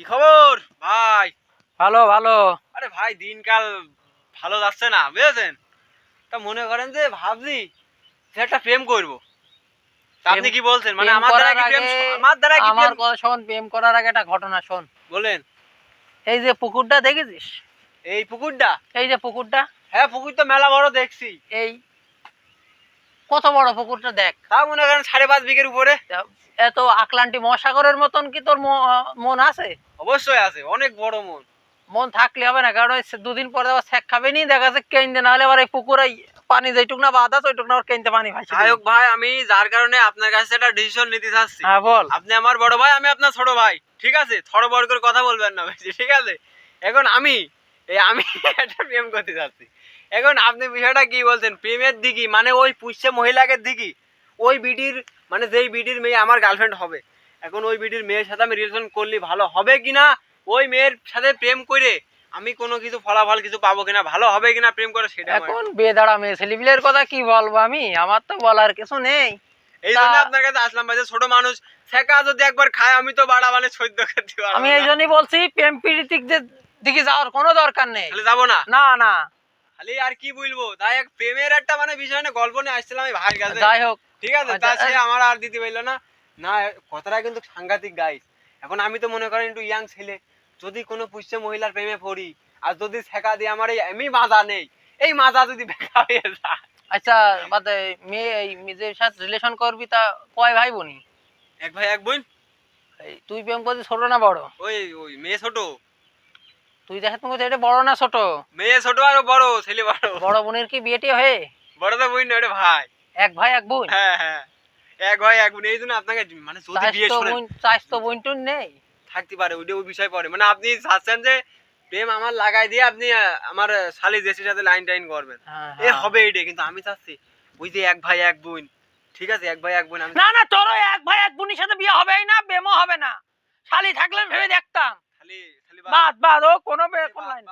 কি খবর? ভাই। ভালো ভালো। আরে ভাই দিনকাল ভালো যাচ্ছে না বুঝেছেন? তা মনে করেন যে ভাবছি যে একটা প্রেম করব। আপনি কি বলছেন? মানে আমার দ্বারা কি প্রেম আমার দ্বারা কি আমার কথা শোন প্রেম করার আগে একটা ঘটনা শোন। বলেন। এই যে পুকুরটা দেখেছিস? এই পুকুরটা? এই যে পুকুরটা? হ্যাঁ পুকুর তো মেলা বড় দেখছি। এই কত বড় পুকুরটা দেখ। তা মনে করেন সাড়ে পাঁচ বিঘের উপরে। এত আকলান্টি মহাসাগরের মতন কি তোর মন আছে? অবশ্যই আছে অনেক বড় মন। মন থাকলে হবে না কারণ দুদিন পরে আবার শেখ খাবে নি দেখা যাচ্ছে কেনতে না হলে আবার এই পুকুরে পানি যেটুক না বাতাস ওইটুক না আবার কেনতে পানি যাই হোক ভাই আমি যার কারণে আপনার কাছে একটা ডিসিশন নিতে চাচ্ছি। হ্যাঁ বল। আপনি আমার বড় ভাই আমি আপনার ছোট ভাই। ঠিক আছে? থড় বড় করে কথা বলবেন না ঠিক আছে? এখন আমি এই আমি একটা প্রেম করতে যাচ্ছি এখন আপনি বিষয়টা কি বলছেন? প্রেমের দিকে মানে ওই পুষ্যে মহিলাকে দিকে ওই বিডির মানে যেই বিডির মেয়ে আমার গার্লফ্রেন্ড হবে। এখন ওই বিডির মেয়ের সাথে আমি রিলেশন করলে ভালো হবে কিনা? ওই মেয়ের সাথে প্রেম করে আমি কোনো কিছু ফলাফল কিছু পাবো কিনা? ভালো হবে কিনা প্রেম করে সেটা এখন বেদাড়া মেয়ে ছেলেপিলের কথা কি বলব আমি? আমার তো বলার কিছু নেই। এই জন্য আপনার কাছে আসলাম ভাই ছোট মানুষ শেখা যদি একবার খায় আমি তো বাড়া মানে সহ্য করতে পারব আমি না। এই জন্যই বলছি প্রেম প্রীতিক দিকে যাওয়ার কোনো দরকার নেই। তাহলে যাব না? না না। খালি আর কি বলব? তাই এক প্রেমের একটা মানে বিষয় না গল্প নিয়ে আসছিলাম আমি কাছে। যাই হোক। ঠিক আছে তা আচ্ছা, সে আমার আর দিতে পারল না। না কথাটা কিন্তু সাংঘাতিক গাইস এখন আমি তো মনে করেন একটু ইয়াং ছেলে যদি কোনো পুষ্য মহিলার প্রেমে পড়ি আর যদি শেখা দিয়ে আমার এই এমনি মাজা নেই এই মাজা যদি বেকা হয়ে যায়। আচ্ছা বাদে মেয়ে এই মেয়েদের সাথে রিলেশন করবি তা কয় ভাই বোনি এক ভাই এক বোন? তুই প্রেম করছিস ছোট না বড়? ওই ওই মেয়ে ছোট। তুই দেখাত এটা বড় না ছোট? মেয়ে ছোট আর বড় ছেলে বড়। বড় বোনের কি বিয়েটি হয়ে? বড় তো বোন না ভাই। এক ভাই এক বোন? হ্যাঁ হ্যাঁ। এক ভাই এক বোন এই জন্য আপনাকে মানে যদি বিয়ে শোনেন বোন চাইছ তো বোন টুন নেই। থাকতে পারে ওইটা ওই বিষয় পড়ে। মানে আপনি চাচ্ছেন যে প্রেম আমার লাগাই দিয়ে আপনি আমার শালি জেসির সাথে লাইন টাইন করবেন। হ্যাঁ, এ হ্যাঁ। হবে এইটা কিন্তু আমি চাচ্ছি ওই যে এক ভাই এক বোন। ঠিক আছে এক ভাই এক বোন না না তোর এক ভাই এক বোনের সাথে বিয়ে হবেই না প্রেমও হবে না। শালি থাকলে ভেবে দেখতাম। বাদ বাদ ও কোনো কোনো লাইন।